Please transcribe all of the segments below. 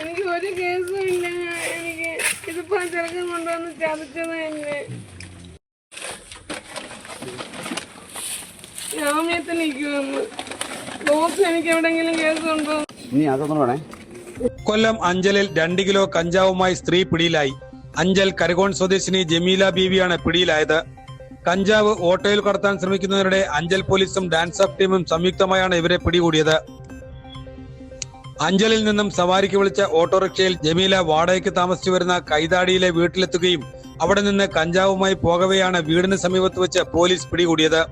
എനിക്ക് ഒരു കേസും ഇല്ല. എനിക്ക് ഇതിപ്പോ ചെറുക്കൻ കൊണ്ടുവന്ന് ചതച്ചത് തന്നെ. ജാമ്യത്തിൽ നിൽക്കുമെന്ന് ബോസ് എനിക്ക് എവിടെങ്കിലും കേസുണ്ടോ? ഇനി അതൊന്നും വേണേ. കൊല്ലം അഞ്ചലിൽ രണ്ട് കിലോ കഞ്ചാവുമായി സ്ത്രീ പിടിയിലായി. അഞ്ചൽ കരകോൺ സ്വദേശിനി ജമീല ബീവിയാണ് പിടിയിലായത്. കഞ്ചാവ് ഓട്ടോയിൽ കടത്താൻ ശ്രമിക്കുന്നതിനിടെ അഞ്ചൽ പോലീസും ഡാൻസ് ഓഫ് ടീമും സംയുക്തമായാണ് ഇവരെ പിടികൂടിയത്. അഞ്ചലിൽ നിന്നും സവാരിക്ക് വിളിച്ച ഓട്ടോറിക്ഷയിൽ ജമീല വാടകയ്ക്ക് താമസിച്ചു വരുന്ന കൈതാടിയിലെ വീട്ടിലെത്തുകയും അവിടെ നിന്ന് കഞ്ചാവുമായി പോകവെയാണ് വീടിന് സമീപത്ത് വെച്ച് പോലീസ് പിടികൂടിയത്.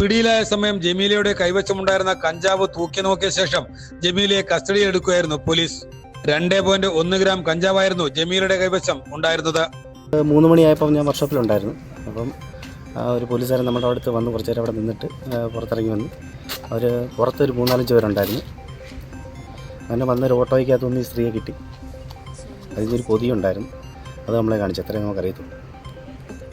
പിടിയിലായ സമയം ജമീലയുടെ കൈവശമുണ്ടായിരുന്ന കഞ്ചാവ് തൂക്കി നോക്കിയ ശേഷം ജമീലയെ കസ്റ്റഡിയിൽ എടുക്കുകയായിരുന്നു പോലീസ്. രണ്ടേ പോയിന്റ് ഒന്ന് ഗ്രാം കഞ്ചാവായിരുന്നു ജമീലയുടെ കൈവശം ഉണ്ടായിരുന്നത്. മൂന്ന് മണിയായപ്പോൾ ഞാൻ വർഷത്തിലുണ്ടായിരുന്നു. അപ്പം ഒരു പോലീസുകാരൻ നമ്മുടെ അടുത്ത് വന്ന് കുറച്ച് നേരം അവിടെ നിന്നിട്ട് പുറത്തിറങ്ങി വന്നു അവർ പുറത്തൊരു മൂന്നാലഞ്ച് പേരുണ്ടായിരുന്നു. അങ്ങനെ വന്നൊരു ഓട്ടോയ്ക്കകത്ത് നിന്ന് ഈ സ്ത്രീയെ കിട്ടി. അതിന്റെ ഒരു പൊതിയുണ്ടായിരുന്നു അത് നമ്മളെ കാണിച്ചു. അത്രയും നമുക്കറിയത്തുള്ളൂ.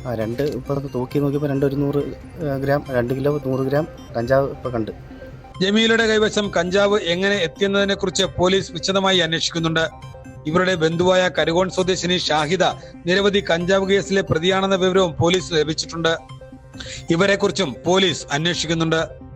ആ രണ്ട് ഇപ്പോൾ തൂക്കി നോക്കിയപ്പോൾ രണ്ട് ഒരു നൂറ് ആ, ഗ്രാം രണ്ട് കിലോ നൂറ് ഗ്രാം കഞ്ചാവ് ഇപ്പോൾ കണ്ട്. ജമീലയുടെ കൈവശം കഞ്ചാവ് എങ്ങനെ എത്തിയെന്നതിനെ കുറിച്ച് പോലീസ് വിശദമായി അന്വേഷിക്കുന്നുണ്ട്. ഇവരുടെ ബന്ധുവായ കരുകോൺ സ്വദേശിനി ഷാഹിദ നിരവധി കഞ്ചാവ് കേസിലെ പ്രതിയാണെന്ന വിവരവും പോലീസ് ലഭിച്ചിട്ടുണ്ട്. ഇവരെക്കുറിച്ചും പോലീസ് അന്വേഷിക്കുന്നുണ്ട്.